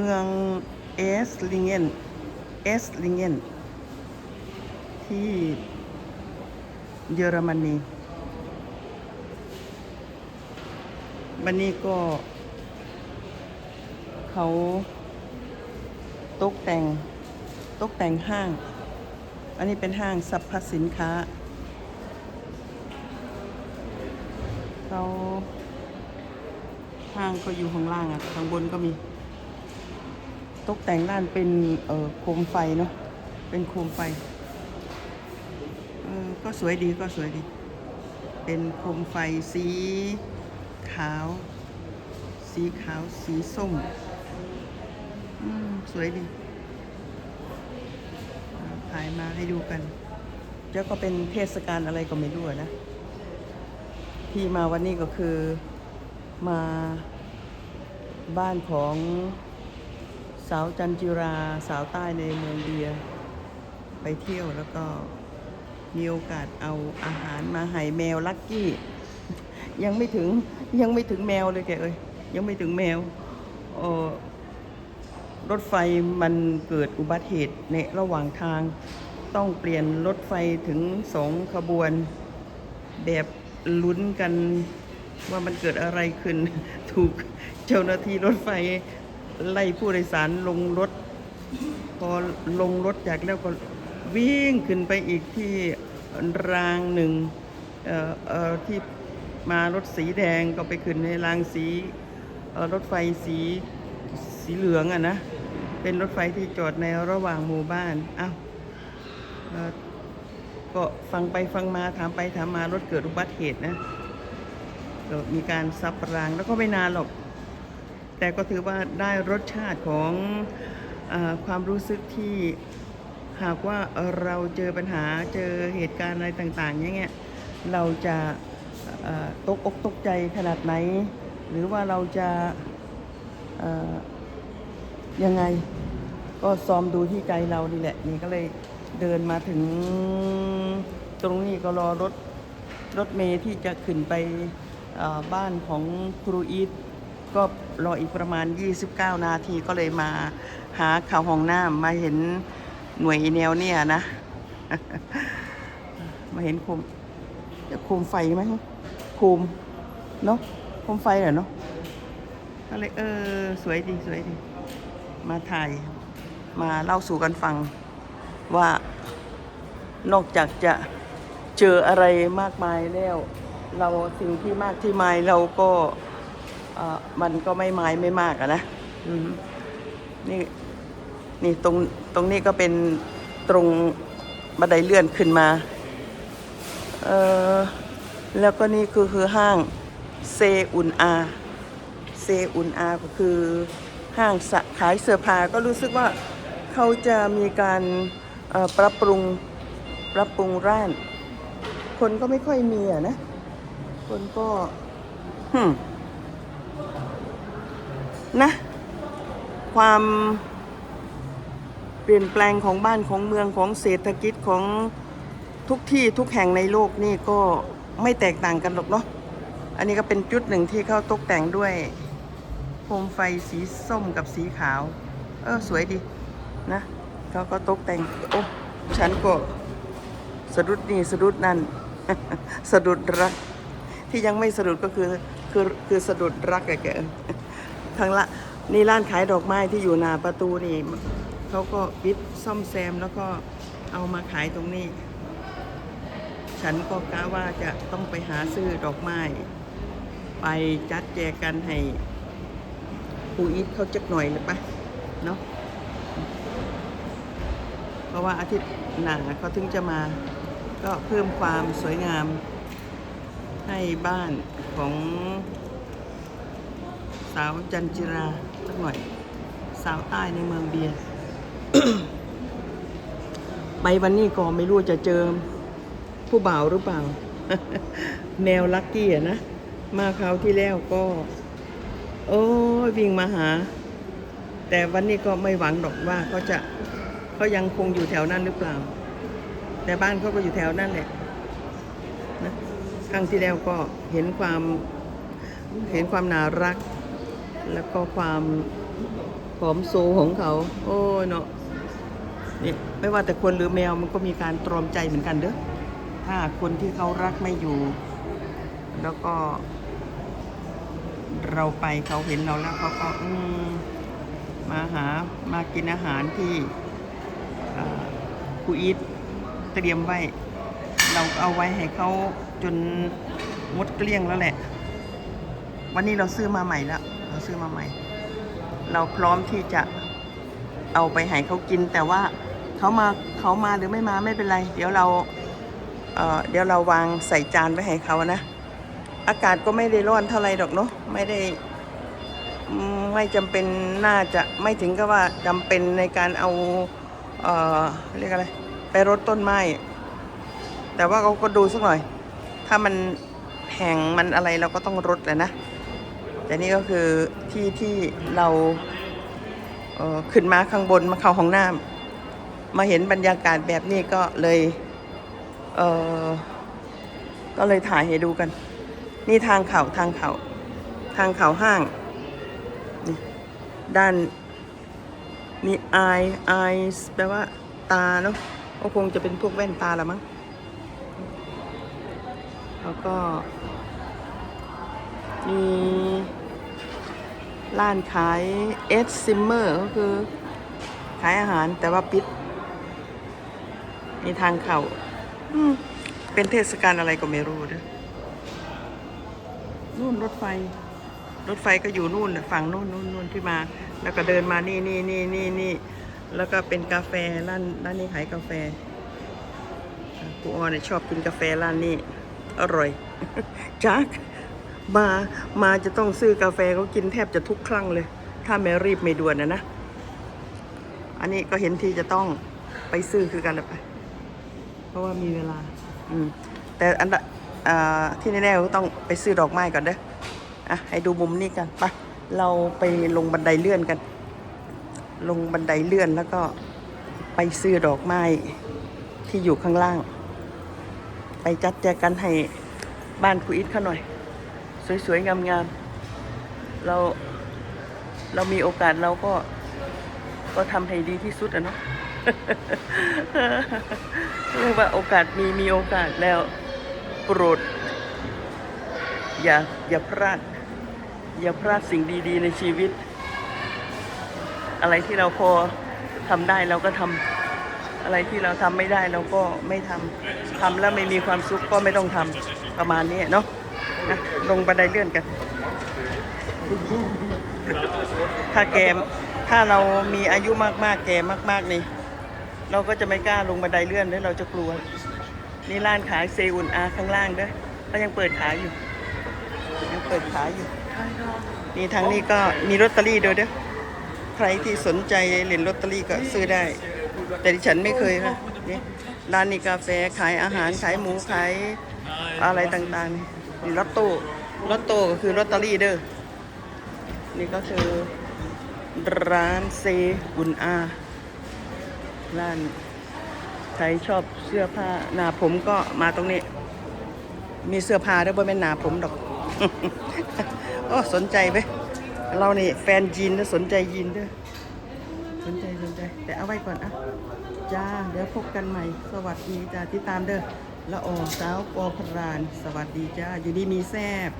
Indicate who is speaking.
Speaker 1: มืองเอสลิงเกนเอสลิงเกนที่เยอรมนีวันนี้ก็ เขาตกแต่งตกแต่งห้าง อันนี้เป็นห้างสรรพสินค้า เขาห้างก็อยู่ข้างล่างอะ ข้างบนก็มี ตกแต่งด้านเป็นเอ่อโคมไฟเนาะเป็นโคมไฟเออก็สวยดีก็สวยดี เป็นโคมไฟสีขาว สีขาวสีส้มอืมสวยดีถ่ายมาให้ดูกันแล้วก็เป็นเทศกาลอะไรก็ไม่รู้นะ ที่มาวันนี้ก็คือมาบ้านของ สาวจันจิราสาวใต้ในเมืองเบีย ไปเที่ยวแล้วก็มีโอกาสเอาอาหารมาให้แมวลักกี้ ยังไม่ถึงยังไม่ถึงแมวเลยแกเอ้ยยังไม่ถึงแมวออรถไฟมันเกิดอุบัติเหตุในระหว่างทาง ต้องเปลี่ยนรถไฟถึงสองขบวน แบบลุ้นกันว่ามันเกิดอะไรขึ้น ถูกเจ้าหน้าที่รถไฟ ไล่ผู้โดยสารลงรถ พอลงรถจากแล้วก็วิ่งขึ้นไปอีกที่รางหนึ่งเอ่อที่มารถสีแดงก็ไปขึ้นในรางสีรถไฟสีสีเหลืองอะนะ เป็นรถไฟที่จอดในระหว่างหมู่บ้านอ้าวก็ฟังไปฟังมาถามไปถามมารถเกิดอุบัติเหตุนะก็มีการซับรางแล้วก็ไม่นานหรอก แต่ก็ถือว่าได้รสชาติของอความรู้สึกที่หากว่าเราเจอปัญหาเจอเหตุการณ์อะไรต่างๆอย่างเงี้ยเราจะตกอกตกใจขนาดไหน หรือว่าเราจะยังไงก็ซ้อมดูที่ใจเรานี่แหละ นี่ก็เลยเดินมาถึงตรงนี้ก็รอรถรถเมย์ที่จะขึ้นไปบ้านของครูอีท ก็รออีกประมาณ 29 นาทีก็เลยมาหาข่าวห้องน้ำมาเห็นหน่วยแนวเนี่ยนะ มาเห็นโคมจะโคมไฟไหมโคมเนาะโคมไฟเหรอเนาะก็เลยเออ สวยดีสวยดี มาถ่าย มาเล่าสู่กันฟังว่านอกจากจะเจออะไรมากมายแล้ว เราสิ่งที่มากที่มายเราก็ มันก็ไม่มายไม่มากอะนะอืมนี่นี่ตรงตรงนี้ก็เป็นตรงบันไดเลื่อนขึ้นมา เออแล้วก็นี่คือคือห้างเซอุนอาเซอุนอาก็คือห้างสะขายเสื้อผ้าก็รู้สึกว่าเขาจะมีการเอ่อปรับปรุงปรับปรุงร้าน คนก็ไม่ค่อยมีอะนะ คนก็ฮึม นะ ความเปลี่ยนแปลงของบ้านของเมืองของเศรษฐกิจของทุกที่ทุกแห่งในโลกนี่ก็ไม่แตกต่างกันหรอกเนาะ อันนี้ก็เป็นจุดหนึ่งที่เขาตกแต่งด้วยโคมไฟสีส้มกับสีขาว เออสวยดีนะเขาก็ตกแต่ง โอ้ฉันก็สะดุดนี่สะดุดนั่น สะดุดรัก ที่ยังไม่สะดุดก็คือคือคือสะดุดรักแก แกทางละนี่ร้านขายดอกไม้ที่อยู่หน้าประตูนี่เขาก็ปิดซ่อมแซมแล้วก็เอามาขายตรงนี้ ฉันก็กะว่าจะต้องไปหาซื้อดอกไม้ ไปจัดแจกันให้ปูอีทเขาจักหน่อยหรือปะเนาะเพราะว่าอาทิตย์หน้าเขาถึงจะมาก็เพิ่มความสวยงามให้บ้านของ สาวจันจิราสักหน่อย สาวใต้ในเมืองเบียร์ไปวันนี้ก็ไม่รู้จะเจอผู้บ่าวหรือเปล่า แมวลักกี้อะนะ มาคราวที่แล้วก็ โอ้วิ่งมาหา แต่วันนี้ก็ไม่หวังหรอกว่าเขาจะเขายังคงอยู่แถวนั้นหรือเปล่า แต่บ้านเขาก็อยู่แถวนั่นแหละนะครั้งที่แล้วก็เห็นความเห็นความน่ารัก แล้วก็ความผอมโซของเขา โอ้เนาะนี่ไม่ว่าแต่คนหรือแมวมันก็มีการตรอมใจเหมือนกันเด้อถ้าคนที่เขารักไม่อยู่ แล้วก็ เราไปเขาเห็นเราแล้วเขาก็อืมมาหามากินอาหารที่ครูอีทเตรียมไว้ เราเอาไว้ให้เขาจนหมดเกลี้ยงแล้วแหละ วันนี้เราซื้อมาใหม่แล้ว เราซื้อมาใหม่ เราพร้อมที่จะเอาไปให้เขากิน แต่ว่าเขามาเขามาหรือไม่มาไม่เป็นไร เดี๋ยวเราเเดี๋ยวเราวางใส่จานไว้ให้เขานะอากาศก็ไม่ได้ร้อนเท่าไรดอกเนาะไม่ได้ไม่จำเป็นน่าจะไม่ถึงกับว่าจำเป็นในการเอาเอ่อเรียกอะไร ไปรดต้นไม้ แต่ว่าเขาก็ดูสักหน่อย ถ้ามันแห้งมันอะไรเราก็ต้องรดแหละนะ แต่นี่ก็คือที่ที่เราเขึ้นมาข้างบนมาเข้าห้องน้ำมาเห็นบรรยากาศแบบนี้ก็เลยเออก็เลยถ่ายให้ดูกัน นี่ทางเขาทางเขาทางเขาห้างนี่ด้านมีไอไอแปลว่าตาเนาะก็คงจะเป็นพวกแว่นตาละมั้ง แล้วก็มี ร้านขายเอสซิมเมอร์ก็คือ ขายอาหารแต่ว่าปิด มีทางเขาอืมเป็นเทศกาลอะไรก็ไม่รู้เด้อนู่นรถไฟ รถไฟก็อยู่นู่นฝั่งนู่นนู่นนู่นที่มา แล้วก็เดินมานี่นี่นี่นี่นี่แล้วก็เป็นกาแฟร้านร้านนี้ขายกาแฟอะครูออนเนี่ยชอบกินกาแฟร้านนี้ อร่อยจัก มามาจะต้องซื้อกาแฟเขากินแทบจะทุกครั้งเลย ถ้าไม่รีบไม่ด่วนนะนะ อันนี้ก็เห็นทีจะต้องไปซื้อคือกันแหละไป เพราะว่ามีเวลา อืม แต่อันละอ่าที่แน่ๆก็ต้องไปซื้อดอกไม้ก่อนเด้ออะให้ดูมุมนี้กันไปเราไปลงบันไดเลื่อนกัน ลงบันไดเลื่อนแล้วก็ไปซื้อดอกไม้ที่อยู่ข้างล่าง ไปจัดแจกันให้บ้านครูอิทเขาหน่อย สวยๆงามๆเราเรามีโอกาสเราก็ก็ทำให้ดีที่สุดอะเนาะเรียกว่าโอกาสมีมีโอกาสแล้วโปรด อย่าอย่าพลาด อย่าพลาดสิ่งดี ๆ ในชีวิต อะไรที่เราพอทำได้เราก็ทำอะไรที่เราทำไม่ได้เราก็ไม่ทำทำแล้วไม่มีความสุขก็ไม่ต้องทำประมาณนี้เนาะ นะลงบันไดเลื่อนกัน ถ้าแกถ้าเรามีอายุมากๆ แกมากๆนี่ เราก็จะไม่กล้าลงบันไดเลื่อนเลยเราจะกลัว นี่ร้านขายเซอุนอาข้างล่างเด้อก็ยังเปิดขายอยู่ ยังเปิดขายอยู่ นี่ทางนี้ก็มีลอตเตอรี่ด้วยเด้อใครที่สนใจเล่นลอตเตอรี่ก็ซื้อได้ แต่ดิฉันไม่เคยนะนี่ร้านนี้กาแฟขายอาหารขายหมูขายอะไรต่างๆ นี่ลอตโต้ลอตโต้ก็คือลอตเตอรี่เด้อ นี่ก็คือ ร้านเซอุนอา ร้านใครชอบเสื้อผ้าหนาผมก็มาตรงนี้ มีเสื้อผ้าด้วยบ่แม่นหนาผมดอก โอ้สนใจไหมเรานี่แฟนยีนนะสนใจยีนด้วยสนใจสนใจ แต่เอาไว้ก่อนอะจ้า เดี๋ยวพบกันใหม่ สวัสดีจ้าที่ตามเด้อ ละออสาวปอพราน สวัสดีจ้า อยู่ดีมีแซบ